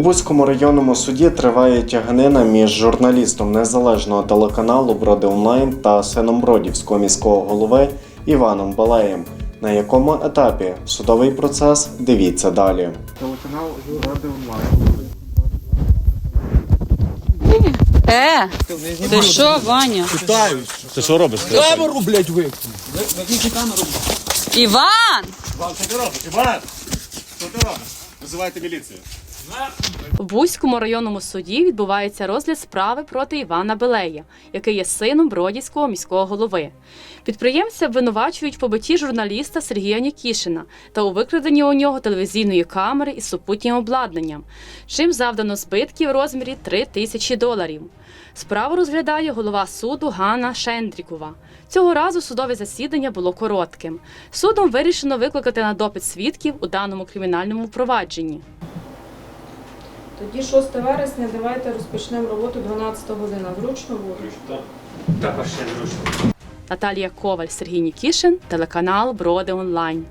Бузькому районному суді триває тяганина між журналістом незалежного телеканалу Броди Онлайн та сином Бродівського міського голови Іваном Балеєм. На якому етапі судовий процес дивіться далі. Телеканал Броди Онлайн. Е, ти що, Ваня? Ти що робиш? Камеру, блядь, вимкни. Іван! Що ти робиш? Іван! Що ти робиш? Визивайте міліцію. У Бузькому районному суді відбувається розгляд справи проти Івана Белея, який є сином Бродівського міського голови. Підприємця обвинувачують в побитті журналіста Сергія Нікішина та у викраденні у нього телевізійної камери із супутнім обладнанням, чим завдано збитків у розмірі 3 тисячі доларів. Справу розглядає голова суду Ганна Шендрікова. Цього разу судове засідання було коротким. Судом вирішено викликати на допит свідків у даному кримінальному провадженні. Тоді 6 вересня давайте розпочнемо роботу 12 година. Зручно буде? Наталія Коваль, Сергій Нікішин, телеканал Броди Онлайн.